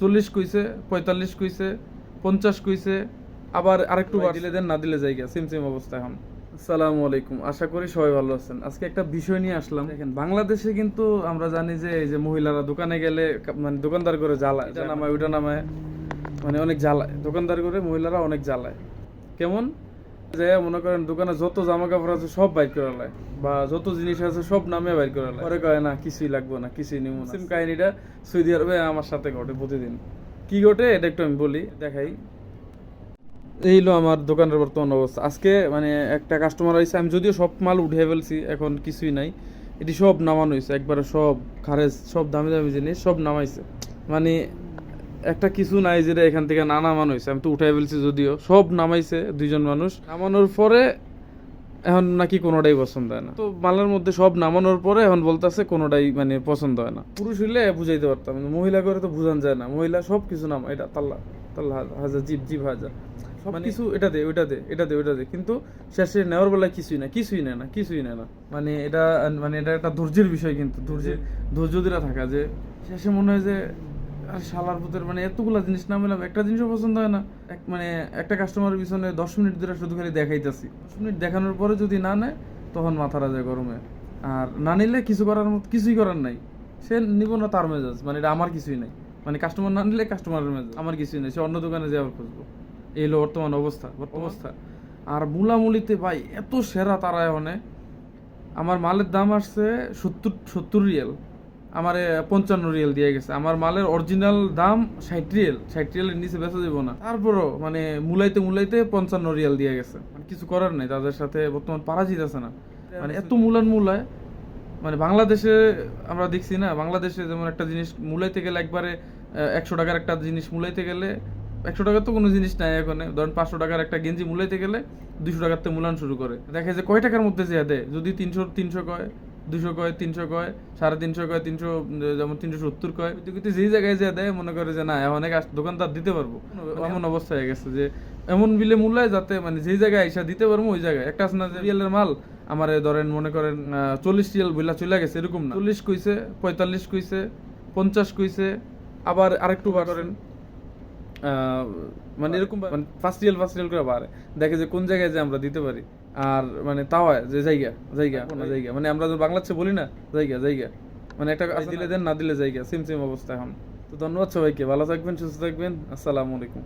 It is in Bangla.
চল্লিশ কইছে পঁয়তাল্লিশ কইছে পঞ্চাশ কইছে আবার আরেকটু দিলে দেন না দিলে জায়গা সিম সিম অবস্থা এখন। সালামু আলাইকুম আশা করি সবাই ভালো আছেন। আজকে একটা বিষয় নিয়ে আসলাম। দেখেন বাংলাদেশে কিন্তু আমরা জানি যে এই যে মহিলারা দোকানে গেলে মানে দোকানদার করে জ্বালায় এটা নামায় ওইটা নামায়। মানে অনেক জ্বালায়। দোকানদার করে মহিলারা অনেক জ্বালায়। কেমন? যে মনে করেন দোকানে যত জামা কাপড় আছে সব বাইর করে বা যত জিনিস আছে সব নামে বাইর করে পরে কয়, না, কিছুই লাগবে না, কিছুই না। কাহিনীটা সৌদি আরবে আমার সাথে ঘটে প্রতিদিন। কি ঘটে এটা একটু আমি বলি, দেখাই। এই হলো আমার দোকানের বর্তমান অবস্থা। আজকে মানে একটা কাস্টমার হয়েছে আমি যদিও সব মাল উঠিয়ে ফেলছি, এখন কিছুই নাই। এটি সব নামানো হয়েছে একবারে সব খারেজ, সব দামি দামি জিনিস সব নামাইছে। মানে একটা কিছু নাই যেটা এখান থেকে না নামানো হয়েছে আমি তো উঠাই ফেলছি যদিও। সব নামাইছে দুইজন মানুষ। নামানোর পরে এখন নাকি কোনোটাই পছন্দ হয় না। তো মালের মধ্যে সব নামানোর পরে এখন বলতেছে কোনোটাই মানে পছন্দ হয় না। পুরুষ হইলে বুঝাইতে পারতাম মহিলা করে তো বুঝান যায় না। মহিলা সব কিছু নাম এটা তাল্লা তাল্লা হাজার জিপ জিপ হাজার সব কিছু এটা দে ওইটা দে এটা দে ওইটা দে। কিন্তু শেষে নেওয়ার বেলায় কিছুই না কিছুই নেয় না কিছুই নেয় না। মানে এটা মানে এটা একটা ধৈর্যের বিষয় কিন্তু। ধৈর্যের ধৈর্য দিরা থাকা যে শেষে মনে হয় যে আর শালার পুতের মানে এতগুলা জিনিস না মেলাম একটা জিনিসও পছন্দ হয় না। এক মানে একটা কাস্টমারের পিছনে দশ মিনিট ধরে শুধু খালি দেখাইতেছি। দশ মিনিট দেখানোর পরে যদি না নেয়, তখন মাথা রাজায় গরমে। আর না নিলে কিছু করার মতো, কিছুই করার নাই। সে নিব না তার মেজাজ মানে এটা আমার কিছুই নাই। মানে কাস্টমার না নিলে কাস্টমারের মেজাজ, আমার কিছুই নেই। সে অন্য দোকানে যে আবার খুঁজবো। এই হলো বর্তমান অবস্থা অবস্থা। আর মুলামুলিতে ভাই, এত সেরা তারা এখানে আমার মালের দাম আসছে সত্তর সত্তর রিয়েল। আমার পঞ্চান্ন রিয়েল দিয়ে গেছে। আমার মালের অরিজিনাল দাম ষাট রিয়েল ষাট রিয়েলের নিচে বেচা যাব না। তারপরও মানে মুলাইতে মুলাইতে পঞ্চান্ন রিয়েল দিয়ে গেছে। মানে কিছু করার নাই। তাদের সাথে বর্তমান পারাজিত আছে না। মানে এত মূলান মূলায় মানে বাংলাদেশে আমরা দেখছি না, বাংলাদেশে যেমন একটা জিনিস মূলাইতে গেলে একবারে একশো টাকার একটা জিনিস মূলাইতে গেলে, একশো টাকার তো কোনো জিনিস নাই এখন। ধরেন পাঁচশো টাকার একটা গেঞ্জি মূলাইতে গেলে দুশো টাকার থেকে মূলান শুরু করে। দেখে যে কয় টাকার মধ্যে যে দেয়? যদি তিনশো তিনশো কয়। দুশো কয় তিনশো কয় সাড়ে তিনশো কয় তিনশো যেমন তিনশো সত্তর কয় কিন্তু যেই জায়গায় যে দেয় মনে করে যে না অনেক দোকানদার দিতে পারব। এমন অবস্থা হয়ে গেছে যে এমন বিলে মূল্যায় যাতে মানে যেই জায়গায় আইসা দিতে পারব ওই জায়গায়। একটা আছে না যে রিয়েলের মাল আমার ধরেন মনে করেন চল্লিশ রিয়েল বইলা চলে গেছে এরকম না। চল্লিশ কইছে পঁয়তাল্লিশ কইছে পঞ্চাশ কইছে আবার আরেকটু বার করেন মানে এরকম মানে ফার্স্ট রিয়েল ফার্স্ট রিয়েল করে বাড়ে। দেখে যে কোন জায়গায় যে আমরা দিতে পারি। আর মানে তাও যে জায়গা জায়গা না জায়গা। মানে আমরা যে বাংলাদেশে বলি না জায়গা জায়গা। মানে একটা কাজ দিলে দেন না দিলে জায়গা সিম সিম অবস্থা এখন। তো ধন্যবাদ সবাইকে ভালো থাকবেন সুস্থ থাকবেন আসসালামু আলাইকুম।